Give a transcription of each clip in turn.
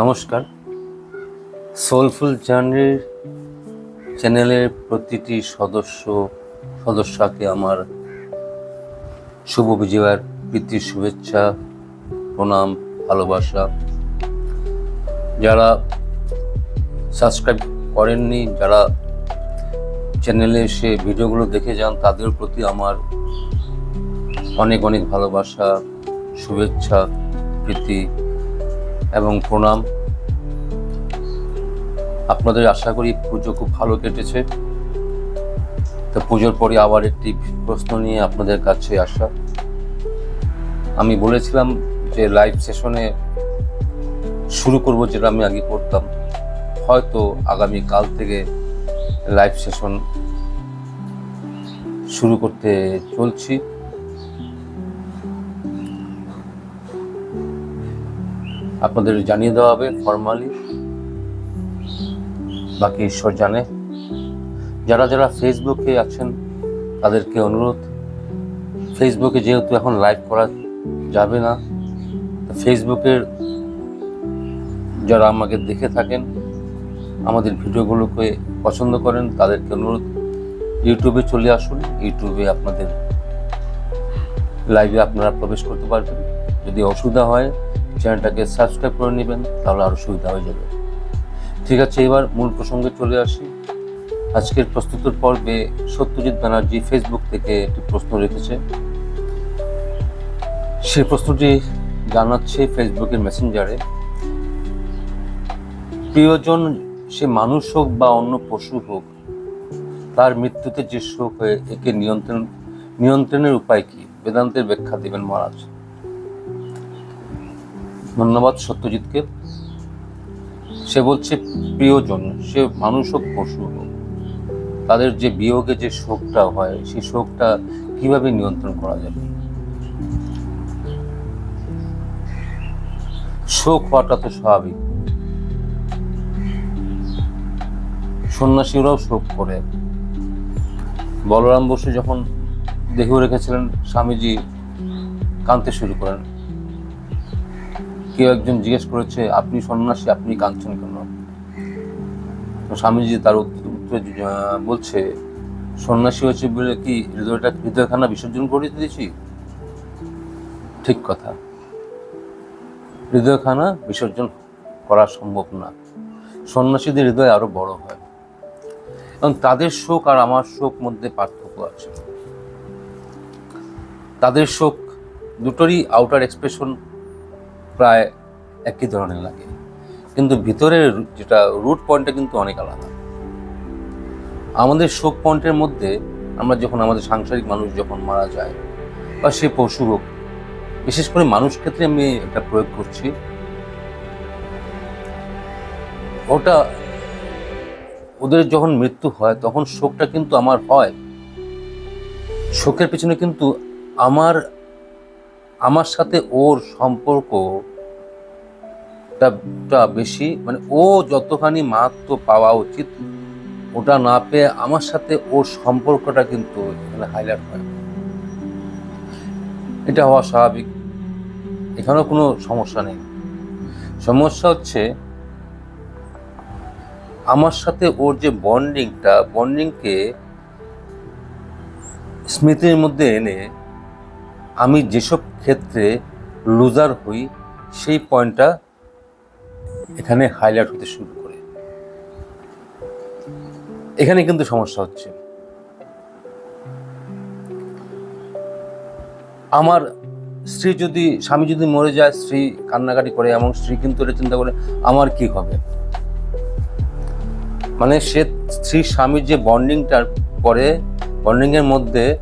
নমস্কার। সোলফুল জার্নির চ্যানেলের প্রতিটি সদস্য, সদস্যকে আমার শুভ বিজয়ার প্রীতির শুভেচ্ছা, প্রণাম, ভালোবাসা। যারা সাবস্ক্রাইব করেননি, যারা চ্যানেলে এসে ভিডিওগুলো দেখে যান, তাদের প্রতি আমার অনেক অনেক ভালোবাসা, শুভেচ্ছা, প্রীতি এবং প্রণাম। আপনাদের আশা করি পুজো খুব ভালো কেটেছে। তো পুজোর পরে আবার একটি প্রশ্ন নিয়ে আপনাদের কাছে আসা। আমি বলেছিলাম যে লাইভ সেশনে শুরু করব যেটা আমি আগে করতাম। হয়তো আগামী কাল থেকে লাইভ সেশন শুরু করতে চলছি। আপনাদের জানিয়ে দেওয়া হবে ফর্মালি বাকি ঈশ্বর জানে। যারা যারা ফেসবুকে আছেন, তাদেরকে অনুরোধ। ফেসবুকে যেহেতু এখন লাইভ করা যাবে না ফেসবুকের যারা আমাকে দেখে থাকেন, আমাদের ভিডিওগুলোকে পছন্দ করেন, তাদেরকে অনুরোধ। ইউটিউবে চলে আসুন। ইউটিউবে আপনাদের লাইভে আপনারা প্রবেশ করতে পারবেন। যদি অসুবিধা হয় চ্যানেলটাকে সাবস্ক্রাইব করে নেবেন, তাহলে আরও সুবিধা হয়ে যাবে। ঠিক আছে, এবার মূল প্রসঙ্গে চলে আসি। আজকের প্রস্তুতির পর্বে সত্যজিৎ ব্যানার্জি ফেসবুক থেকে একটি প্রশ্ন রেখেছে। সে প্রশ্নটি জানাচ্ছে ফেসবুকের মেসেঞ্জারে প্রিয়জন, সে মানুষ হোক বা অন্য পশু হোক, তার মৃত্যুতে যে শোক হয়ে একে নিয়ন্ত্রণ, নিয়ন্ত্রণের উপায় কি? বেদান্তের ব্যাখ্যা দেবেন মহারাজ। ধন্যবাদ সত্যজিৎকে। সে বলছে, প্রিয়জন, সে মানুষ হোক, পশু হোক, তাদের যে বিয়োগে যে শোকটা হয়, সেই শোকটা কীভাবে নিয়ন্ত্রণ করা যাবে? শোক হওয়াটা তো স্বাভাবিক। সন্ন্যাসীরাও শোক করে। বলরাম বসু যখন দেহ রেখেছিলেন, স্বামীজি কাঁদতে শুরু করেন। কেউ একজন জিজ্ঞেস করেছে, আপনি সন্ন্যাসী, আপনি কাঁদছেন কেন? স্বামীজি তার উত্ত- উত্তরে বলছে, সন্ন্যাসী হয়েছে বলে কি হৃদয়টা হৃদয়খানা বিসর্জন করে দিয়েছি? ঠিক কথা। হৃদয়খানা বিসর্জন করা সম্ভব না। সন্ন্যাসীদের হৃদয় আরও বড় হয়। এবং তাদের শোক আর আমার শোক মধ্যে পার্থক্য আছে। তাদের শোক দুটোরই আউটার এক্সপ্রেশন প্রায় একই ধরনের লাগে। কিন্তু ভিতরের যেটা রুট পয়েন্টটা কিন্তু অনেক আলাদা। আমাদের শোক পয়েন্টের মধ্যে আমরা যখন আমাদের সাংসারিক মানুষ যখন মারা যায় বা সে পশু হোক বিশেষ করে মানুষ ক্ষেত্রে আমি এটা প্রয়োগ করছি, ওটা ওদের যখন মৃত্যু হয় তখন শোকটা কিন্তু আমার হয়। শোকের পেছনে কিন্তু আমার আমার সাথে ওর সম্পর্কটা বেশি মানে ও যতখানি মাহাত্ম পাওয়া উচিত, ওটা না পেয়ে আমার সাথে ওর সম্পর্কটা কিন্তু এখানে হাইলাইট হয় এটা হওয়া স্বাভাবিক। এখানেও কোনো সমস্যা নেই। সমস্যা হচ্ছে, আমার সাথে ওর যে বন্ডিংটা বন্ডিংকে স্মৃতির মধ্যে এনে আমি যেসব ক্ষেত্রে লুজার হই, সেই পয়েন্টটা এখানে হাইলাইট হতে শুরু করে। এখানে কিন্তু সমস্যা হচ্ছে। আমার স্ত্রী যদি, স্বামী যদি মরে যায়, স্ত্রী কান্নাকাটি করে এবং স্ত্রী কিন্তু এটা চিন্তা করে, আমার কি হবে? মানে সে স্ত্রী স্বামীর যে বন্ডিংটার পরে বন্ডিংয়ের মধ্যে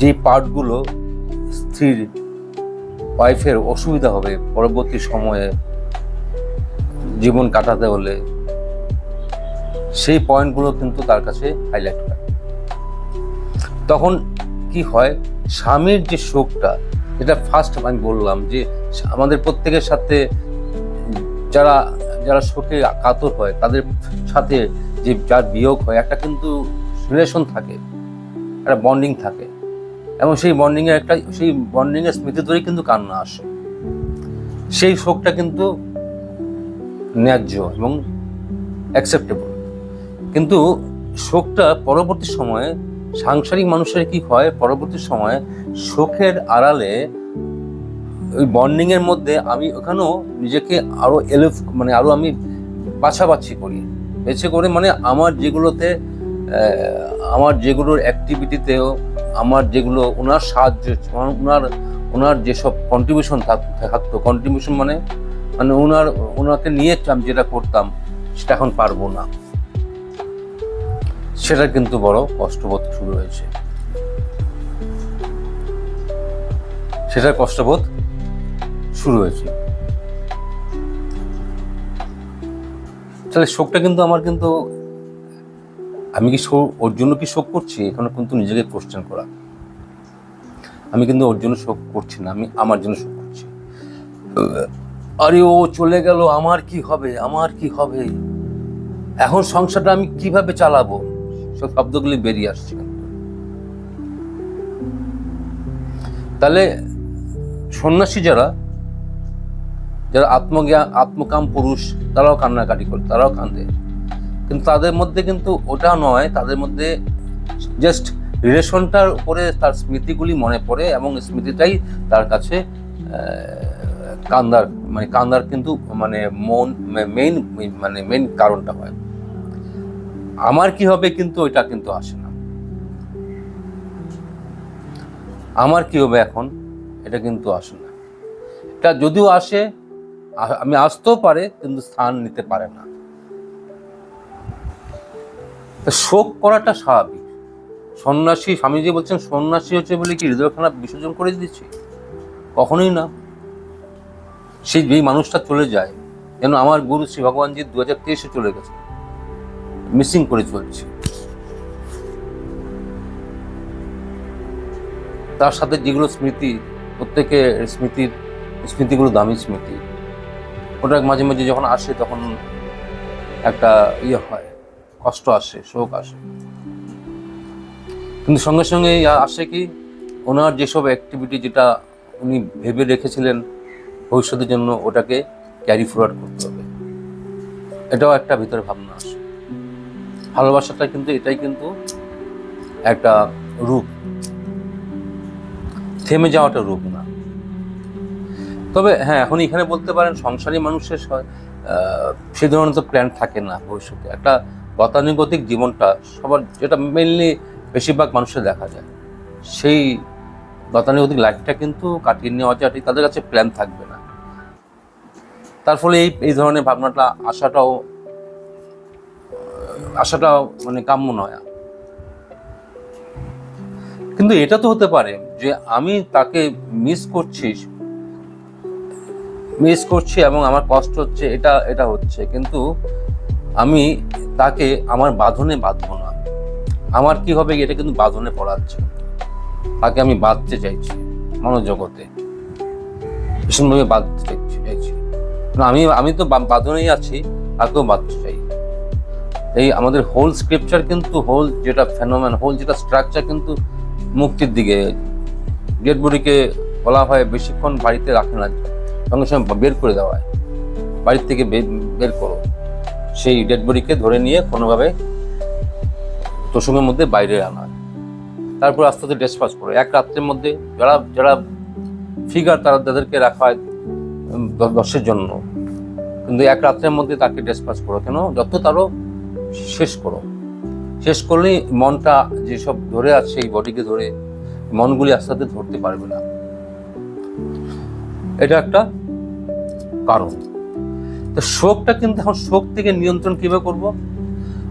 যে পার্টগুলো স্ত্রীর ওয়াইফের অসুবিধা হবে পরবর্তী সময়ে জীবন কাটাতে হলে, সেই পয়েন্টগুলো কিন্তু তার কাছে হাইলাইট হয়। তখন কি হয়? স্বামীর যে শোকটা, যেটা ফার্স্ট আমি বললাম যে আমাদের প্রত্যেকের সাথে যারা যারা শোকে কাতর হয়, তাদের সাথে যে যার বিয়োগ হয়, একটা কিন্তু রিলেশন থাকে, একটা বন্ডিং থাকে। এবং সেই বন্ডিংয়ের একটা, সেই বন্ডিংয়ের স্মৃতি ধরেই কিন্তু কান্না আসে। সেই শোকটা কিন্তু ন্যায্য এবং অ্যাকসেপ্টেবল কিন্তু শোকটা পরবর্তী সময়ে, সাংসারিক মানুষের কি হয়? পরবর্তী সময়ে শোকের আড়ালে ওই বন্ডিং এর মধ্যে আমি ওখানেও নিজেকে আরও এলফ মানে আরও আমি বাছাবাছি করি। বেছে করে মানে আমার যেগুলোতে আমার যেগুলোর অ্যাক্টিভিটিতেও আমার যেগুলো ওনার সাহায্য ওনার ওনার যেসব কন্ট্রিবিউশন থাকতো কন্ট্রিবিউশন মানে মানে ওনার ওনাকে নিয়ে আমি যেটা করতাম, সেটা এখন পারব না। সেটা কিন্তু বড় কষ্টবোধ শুরু হয়েছে। সেটা কষ্টবোধ শুরু হয়েছে। তাহলে শোকটা কিন্তু আমার কিন্তু আমি কি শোক, ওর জন্য কি শোক করছি? এখানে কিন্তু নিজেকে কোশ্চেন করা। আমি কিন্তু ওর জন্য শোক করছি না, আমি আমার জন্য শোক করছি। আরে ও চলে গেল, আমার কি হবে, আমার কি হবে? এখন সংসারটা আমি কীভাবে চালাবো? সব শব্দগুলি বেরিয়ে আসছে। তাহলে সন্ন্যাসী যারা যারা আত্মজ্ঞান আত্মকাম পুরুষ, তারাও কান্নাকাটি করে, তারাও কান্দে কিন্তু তাদের মধ্যে কিন্তু ওটা নয়, তাদের মধ্যে জাস্ট রিলেশনটার উপরে তার স্মৃতিগুলি মনে পড়ে এবং স্মৃতিটাই তার কাছে কান্দার মানে কান্দার কিন্তু মানে মন মেইন মানে মেইন কারণটা হয়। আমার কি হবে কিন্তু ওইটা কিন্তু আসে না। আমার কি হবে এখন? এটা কিন্তু আসে না। এটা যদিও আসে আমি আসতেও পারে, কিন্তু স্থান নিতে পারে না। শোক করাটা স্বাভাবিক। সন্ন্যাসী, স্বামীজি বলছেন, সন্ন্যাসী হচ্ছে বলে কি হৃদয়খানা বিসর্জন করে দিচ্ছি কখনোই না। সেই যেই মানুষটা চলে যায়, যেন আমার গুরু শ্রী ভগবানজি দু হাজার তেইশে চলে গেছে। মিসিং করে চলছে। তার সাথে যেগুলো স্মৃতি প্রত্যেকের স্মৃতির, স্মৃতিগুলো দামি স্মৃতি। ওটা মাঝে মাঝে যখন আসে, তখন একটা ইয়ে হয়। কষ্ট আসে, শোক আসে। কিন্তু সঙ্গে সঙ্গে আসে কি, ওনার যেসব অ্যাক্টিভিটি যেটা উনি ভেবে রেখেছিলেন, ভবিষ্যতের জন্য ওটাকে ক্যারি ফরওয়ার্ড করতে হবে। এটাও একটা ভিতরে ভাবনা আসে। ভালোবাসাটা কিন্তু এটাই কিন্তু একটা রূপ। থেমে যাওয়াটা রূপ না। তবে হ্যাঁ এখন এখানে বলতে পারেন সংসারী মানুষের স- ধরনের তো প্ল্যান থাকে না ভবিষ্যতে। একটা গতানুগতিক জীবনটা সবার, যেটা মেনলি বেশিরভাগ মানুষের দেখা যায়। সেই গতানুগতিক লাইফটা কিন্তু কাটিয়ে নেওয়া যায় তাদের কাছে প্ল্যান থাকবে না। তার ফলে এই এই ধরনের ভাবনাটা আসাটাও আসাটাও মানে কাম্য নয়। কিন্তু এটা তো হতে পারে যে আমি তাকে মিস করছি মিস করছি এবং আমার কষ্ট হচ্ছে, এটা এটা হচ্ছে। কিন্তু আমি তাকে আমার বাঁধনে বাঁধবো না। আমার কি হবে এটা কিন্তু বাঁধনে পড়াচ্ছে। তাকে আমি বাঁধতে চাইছি মনোজগতে। ভীষণভাবে বাঁধতে চাইছি চাইছি। আমি আমি তো বাঁধনেই আছি, তাকেও বাঁধতে চাই। এই আমাদের হোল স্ক্রিপচার কিন্তু হোল যেটা ফেনোমেন হোল যেটা স্ট্রাকচার কিন্তু মুক্তির দিকে ডেড বডিকে বলা হয় বেশিক্ষণ বাড়িতে রাখে না, সঙ্গে সঙ্গে বের করে দেওয়া হয়। বাড়ির থেকে বের করো। সেই ডেড বডিকে ধরে নিয়ে কোনোভাবে তোষকের মধ্যে বাইরে আনা। তারপর আস্তে আস্তে ডিসপাস করো। এক রাত্রের মধ্যে যারা যারা ফিগার তারা তাদেরকে রাখা হয় দশের জন্য। কিন্তু এক রাত্রের মধ্যে তাকে ডিসপাস করো। কেন? যত তারও শেষ করো। শেষ করলেই মনটা যেসব ধরে আছে, এই বডিকে ধরে, মনগুলি আস্তে আস্তে ধরতে পারবে না। এটা একটা কারণ। তো শোকটা কিন্তু এখন শোক থেকে নিয়ন্ত্রণ কীভাবে করব?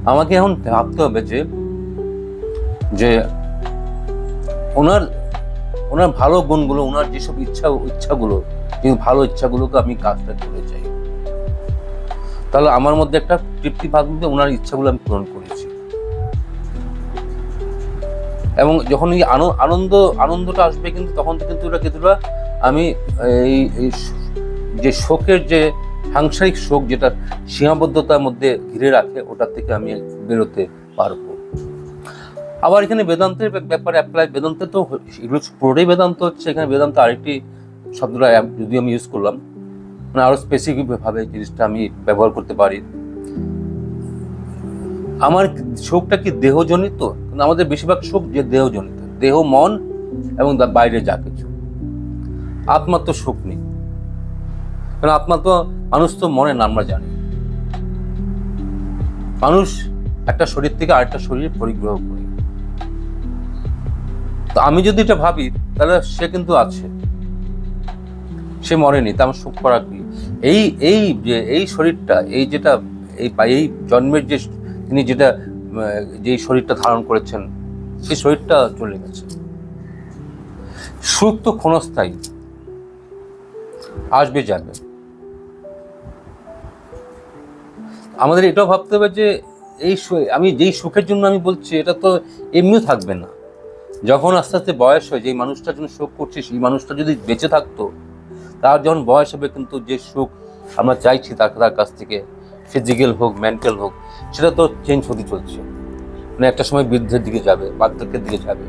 আমাকে এখন ভাবতে হবে যে যে ওনার ওনার ভালো গুণগুলো, ওনার যেসব ইচ্ছা, ইচ্ছাগুলো কিন্তু ভালো ইচ্ছাগুলোকে আমি কাজটা করে যাই। তাহলে আমার মধ্যে একটা তৃপ্তি ভাবতে ওনার ইচ্ছাগুলো আমি পূরণ করেছি। এবং যখন এই আনো- আনন্দ, আনন্দটা আসবে কিন্তু তখন কিন্তু ওটা কিছুটা আমি এই যে শোকের যে সাংসারিক শোক যেটা সীমাবদ্ধতার মধ্যে ঘিরে রাখে, ওটার থেকে আমি বেরোতে পারব আবার এখানে বেদান্তের ব্যাপারে অ্যাপ্লাই বেদান্তে তো এগুলো পুরোটাই বেদান্ত হচ্ছে। এখানে বেদান্ত আরেকটি শব্দটা যদিও আমি ইউজ করলাম। মানে আরও স্পেসিফিকভাবে জিনিসটা আমি ব্যবহার করতে পারি। আমার শোকটা কি দেহজনিত? আমাদের বেশিরভাগ শোক যে দেহজনিত। দেহ, মন এবং তার বাইরে যা কিছু। আত্মার তো শোক নেই। কারণ আত্মা তো, মানুষ তো মনে না, আমরা জানি। মানুষ একটা শরীর থেকে আরেকটা শরীর পরিগ্রহ করে। তো আমি যদি এটা ভাবি, তাহলে সে কিন্তু আছে। সে মরেনি, তা আমার শোক করা কি? এই এই যে, এই শরীরটা, এই যেটা, এই এই জন্মের যে, তিনি যেটা যেই শরীরটা ধারণ করেছেন, সেই শরীরটা চলে গেছে। সুখ তো ক্ষণস্থায়ী। আসবে যাবে আমাদের এটাও ভাবতে হবে যে এই আমি যেই সুখের জন্য আমি বলছি, এটা তো এমনিও থাকবে না। যখন আস্তে আস্তে বয়স হয়, যেই মানুষটার জন্য শোক করছি, সেই মানুষটা যদি বেঁচে থাকতো, তার যখন বয়স হবে কিন্তু যে সুখ আমরা চাইছি তার তার কাছ থেকে ফিজিক্যাল হোক মেন্টাল হোক, সেটা তো চেঞ্জ হতে চলছে। মানে একটা সময় বৃদ্ধের দিকে যাবে, বার্ধক্যের দিকে যাবে।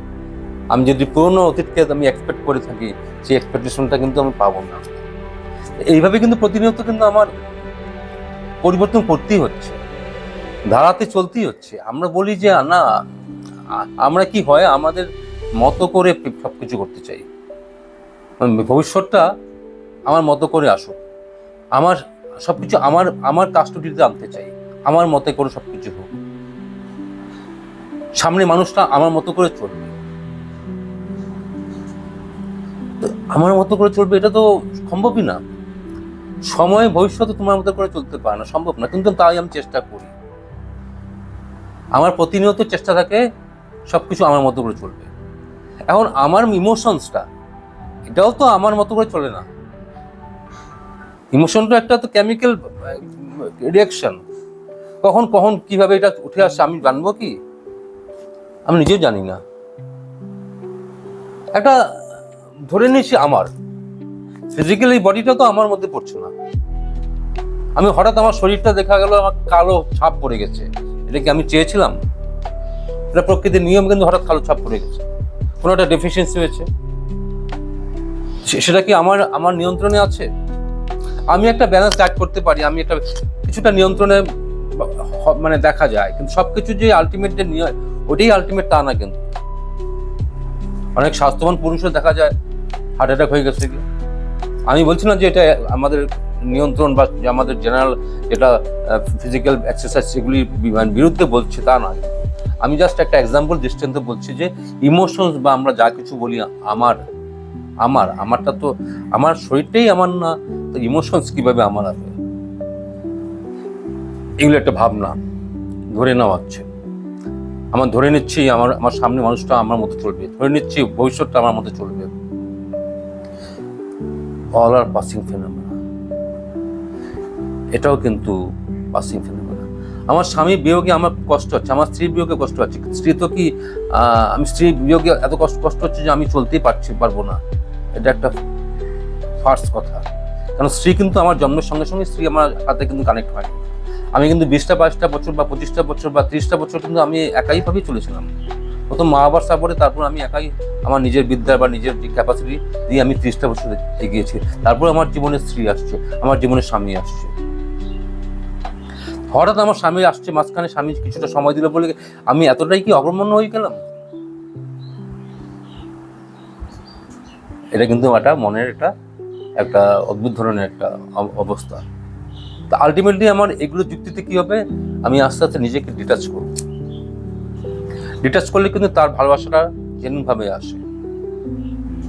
আমি যদি পুরোনো অতীতকে আমি এক্সপেক্ট করে থাকি, সেই এক্সপেকটেশনটা কিন্তু আমি পাবো না। এইভাবে কিন্তু প্রতিনিয়ত কিন্তু আমার পরিবর্তন করতেই হচ্ছে। ধারাতে চলতেই হচ্ছে। আমরা বলি যে না আমরা কি হয়, আমাদের মতো করে সব কিছু করতে চাই। ভবিষ্যৎটা আমার মতো করে আসুক। আমার সব কিছু আমার আমার কাস্টডিতে আনতে চাই। আমার মতে করে সব কিছু হোক। সামনে মানুষটা আমার মতো করে চলবে। আমার মতো করে চলবে এটা তো সম্ভবই না। সময় ভবিষ্যতে তোমার মতো করে চলতে পারে না, সম্ভব না। কিন্তু তাই আমি চেষ্টা করি। আমার প্রতিনিয়ত চেষ্টা থাকে সবকিছু আমার মতো করে চলবে এখন আমার ইমোশনসটা এটাও তো আমার মতো করে চলে না। ইমোশনটা একটা তো কেমিক্যাল রিয়াকশন কখন কখন কীভাবে এটা উঠে আসছে আমি জানব কি? আমি নিজেও জানি না। একটা, ধরে নিয়েছি আমার। ফিজিক্যাল বডিটা তো আমার মধ্যে পড়ছে না। আমি হঠাৎ আমার শরীরটা দেখা গেল, আমার কালো ছাপ পড়ে গেছে। এটা কি আমি চেয়েছিলাম? এটা প্রকৃতির নিয়ম, কিন্তু হঠাৎ কালো ছাপ পড়ে গেছে। কোনো একটা ডেফিসিয়েন্সি হয়েছে। সেটা কি আমার আমার নিয়ন্ত্রণে আছে? আমি একটা ব্যালেন্স ডায়েট করতে পারি, আমি একটা কিছুটা নিয়ন্ত্রণে মানে দেখা যায়, কিন্তু সব কিছু যে আলটিমেট যে নিয়ে ওটাই আলটিমেট তা না কিন্তু। অনেক স্বাস্থ্যবান পুরুষও দেখা যায় হার্ট অ্যাটাক হয়ে গেছে কি আমি বলছি না যে এটা আমাদের নিয়ন্ত্রণ বা আমাদের জেনারেল যেটা ফিজিক্যাল এক্সারসাইজ সেগুলির বিরুদ্ধে বলছি তা না আমি জাস্ট একটা এক্সাম্পল দৃষ্টান্ত বলছি যে ইমোশনস বা আমরা যা কিছু বলি আমার আমার, আমারটা তো, আমার শরীরটাই আমার না, তো ইমোশনস কীভাবে আমার হবে এগুলো একটা ভাবনা, ধরে নেওয়া হচ্ছে। আমার ধরে নিচ্ছি, আমার আমার সামনে মানুষটা আমার মতো চলবে, ধরে নিচ্ছি ভবিষ্যৎটা আমার মতো চলবে। অল আর পাসিং ফেনোমেনা এটাও কিন্তু পাসিং ফেনোমেনা আমার স্বামী বিয়োগে আমার কষ্ট হচ্ছে, আমার স্ত্রীর বিয়োগে কষ্ট হচ্ছে। স্ত্রী তো কি আমি স্ত্রী বিয়োগে এত কষ্ট কষ্ট হচ্ছে যে আমি চলতেই পারছি, পারব না। এটা একটা ফার্স্ট কথা। কারণ স্ত্রী কিন্তু আমার জন্মের সঙ্গে সঙ্গে স্ত্রী আমার হাতে কিন্তু কানেক্ট হয়। আমি কিন্তু বিশটা, বাইশটা বছর বা পঁচিশটা বছর বা ত্রিশটা বছর কিন্তু আমি একাইভাবেই চলেছিলাম। প্রথম মা বাবার সাপোর্টে তারপর আমি একাই আমার নিজের বিদ্যা বা নিজের যে ক্যাপাসিটি দিয়ে আমি ত্রিশটা বছর এগিয়েছি। তারপর আমার জীবনে স্ত্রী আসছে, আমার জীবনে স্বামী আসছে। হঠাৎ আমার স্বামী আসছে, মাঝখানে স্বামী কিছুটা সময় দিল বলে আমি এতটাই কি অগ্রমণ্য হয়ে গেলাম? এটা কিন্তু একটা মনের একটা একটা অদ্ভুত ধরনের একটা অব- অবস্থা। তা আলটিমেটলি আমার এগুলো যুক্তিতে কি হবে? আমি আস্তে আস্তে নিজেকে ডিটাচ করব। ডিটাচ করলে কিন্তু তার ভালোবাসাটা জেনুইনভাবে আসে।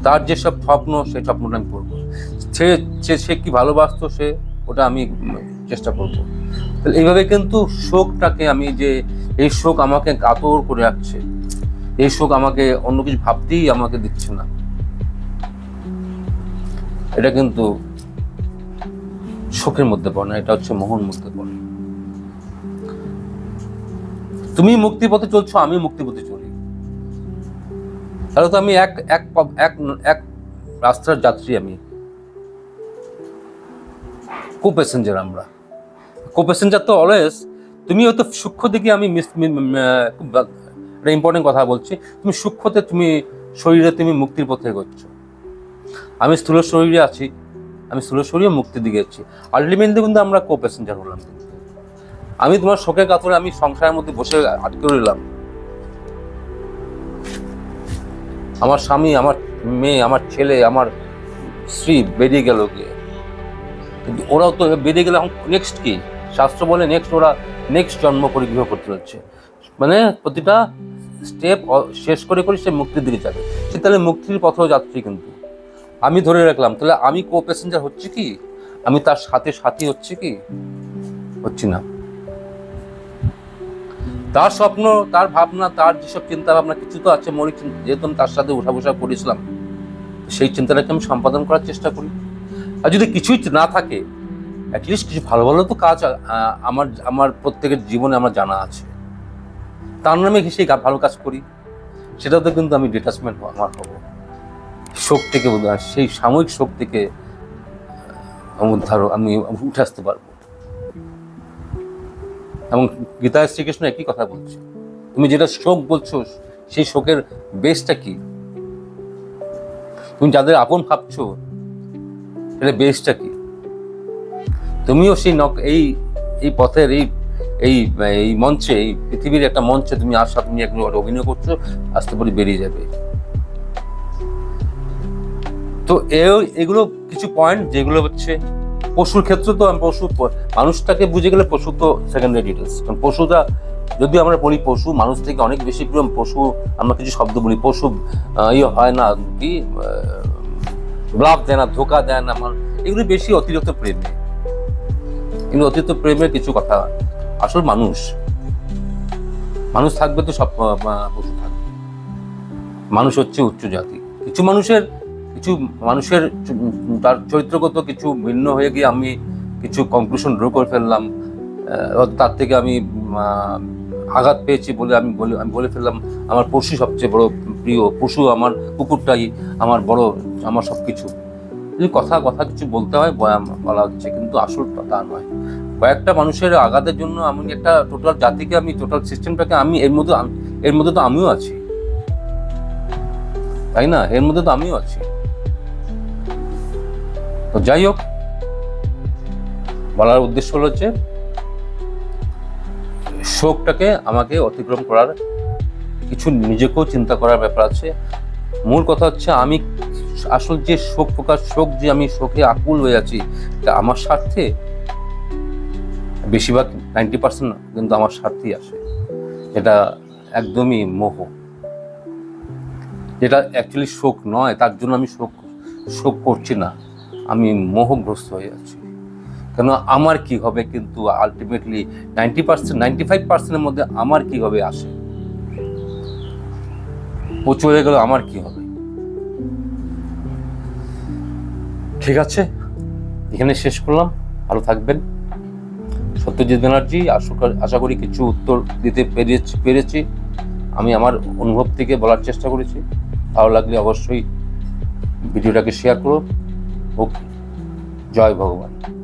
তার যেসব স্বপ্ন, সেই স্বপ্নটা আমি করব। সে, সে- কি ভালোবাসতো, সে, ওটা আমি চেষ্টা করব। তাহলে এইভাবে কিন্তু শোকটাকে আমি যে, এই শোক আমাকে কাতর করে রাখছে, এই শোক আমাকে অন্য কিছু ভাবতেই আমাকে দিচ্ছে না। এটা কিন্তু শোকের মধ্যে পড়ে না, এটা হচ্ছে মোহন মধ্যে পড়ে। তুমি মুক্তি পথে চলছো, আমি মুক্তি পথে চলি। তাহলে তো আমি এক এক এক এক রাস্তার যাত্রী আমি। কো প্যাসেঞ্জার আমরা। কো প্যাসেঞ্জার তো অলওয়েজ তুমি হয়তো সূক্ষ্ম দিকে আমি মিস একটা ইম্পর্টেন্ট কথা বলছি, তুমি সূক্ষ্মতে তুমি শরীরে তুমি মুক্তির পথে এগোচ্ছ। আমি স্থূল শরীরে আছি, আমি স্লো শরীরে মুক্তির দিকে যাচ্ছি। আলটিমেটলি কিন্তু আমরা কো প্যাসেঞ্জার হলাম। আমি তোমার শোকের কাতরে আমি সংসারের মধ্যে বসে আটকে রইলাম। আমার স্বামী, আমার মেয়ে, আমার ছেলে, আমার স্ত্রী বেরিয়ে গেল গিয়ে। কিন্তু ওরাও তো বেরিয়ে গেলে নেক্সট কি? শাস্ত্র বলে নেক্সট ওরা নেক্সট জন্ম পরিগ্রহ করতে হচ্ছে মানে প্রতিটা স্টেপ শেষ করে করে সে মুক্তির দিকে যাবে। সে তাহলে মুক্তির পথেও যাত্রী কিন্তু। আমি ধরে রাখলাম, তাহলে আমি কো প্যাসেঞ্জার হচ্ছে কি? আমি তার সাথে সাথী হচ্ছে কি? হচ্ছি না। তার স্বপ্ন, তার ভাবনা, তার যেসব চিন্তা ভাবনা কিছু তো আছে মৌলিক যেহেতু আমি তার সাথে উঠা বসা করেছিলাম, সেই চিন্তাটাকে আমি সম্পাদন করার চেষ্টা করি। আর যদি কিছুই না থাকে অ্যাটলিস্ট কিছু ভালো ভালো তো কাজ আমার আমার প্রত্যেকের জীবনে আমার জানা আছে। তার নামে সেই ভালো কাজ করি সেটাতে কিন্তু আমি ডিটাচমেন্ট আমার হব। শোক থেকে সেই সাময়িক শোক থেকে আমি উঠে আসতে পারব। এবং গীতায় শ্রীকৃষ্ণ একই কথা বলছে। তুমি যেটা শোক বলছো, সেই শোকের বেসটা কি? তুমি যাদের আপন ভাবছ, সেটা বেসটা কি? তুমিও সেই নক এই এই পথের, এই এই এই মঞ্চে, এই পৃথিবীর একটা মঞ্চে তুমি আশা তুমি এখন অভিনয় করছ, আস্তে পরে বেরিয়ে যাবে। তো এগুলো কিছু পয়েন্ট যেগুলো হচ্ছে পশুর ক্ষেত্রে তো আমি পশু মানুষটাকে বুঝে গেলে পশু তো সেকেন্ডারি ডিটেলস কারণ পশুটা যদি আমরা বলি পশু, মানুষ থেকে অনেক বেশি প্রিয় পশু, আমরা কিছু শব্দ বলি, পশু ইয়ে হয় না, কি ব্লাফ দেয় না, ধোকা দেয় না আমার এগুলো বেশি অতিরিক্ত প্রেমে। কিন্তু অতিরিক্ত প্রেমের কিছু কথা, আসল মানুষ মানুষ থাকবে তো সব পশু থাকবে। মানুষ হচ্ছে উচ্চ জাতি। কিছু মানুষের কিছু মানুষের তার চরিত্রগত কিছু ভিন্ন হয়ে গিয়ে আমি কিছু কনক্লুশন ড্র করে ফেললাম। তার থেকে আমি আঘাত পেয়েছি বলে আমি বলে আমি বলে ফেললাম। আমার পশু সবচেয়ে বড় প্রিয়, পশু আমার, কুকুরটাই আমার বড়, আমার সব কিছু যদি কথা কথা কিছু বলতে হয় বয়াম বলা হচ্ছে, কিন্তু আসল তা নয়। কয়েকটা মানুষের আঘাতের জন্য আমি একটা টোটাল জাতিকে আমি টোটাল সিস্টেমটাকে আমি, এর মধ্যে এর মধ্যে তো আমিও আছি। তাই না? এর মধ্যে তো আমিও আছি। তো যাই হোক, বলার উদ্দেশ্য হলো যে শোকটাকে আমাকে অতিক্রম করার কিছু নিজেকেও চিন্তা করার ব্যাপার আছে। মূল কথা হচ্ছে আমি আসল যে শোক প্রকাশ, শোক যে আমি শোকে আকুল হয়ে আছি, তা আমার স্বার্থে বেশিরভাগ নাইনটি পার্সেন্ট কিন্তু আমার স্বার্থেই আসে। এটা একদমই মোহ। যেটা অ্যাকচুয়ালি শোক নয়, তার জন্য আমি শোক শোক করছি না। আমি মোহগ্রস্ত হয়ে আছি। কেন আমার কি হবে কিন্তু ultimately ninety percent ninety five পার্সেন্টের মধ্যে আমার কি হবে আসে? ও চলে গেল আমার কি হবে? ঠিক আছে, এখানে শেষ করলাম, ভালো থাকবেন। সত্যজিৎ ব্যানার্জি, আশা কর- আশা করি কিছু উত্তর দিতে পেরেছি পেরেছি। আমি আমার অনুভব থেকে বলার চেষ্টা করেছি। ভালো লাগলে অবশ্যই ভিডিওটাকে শেয়ার করো। ওকে জয় ভগবান।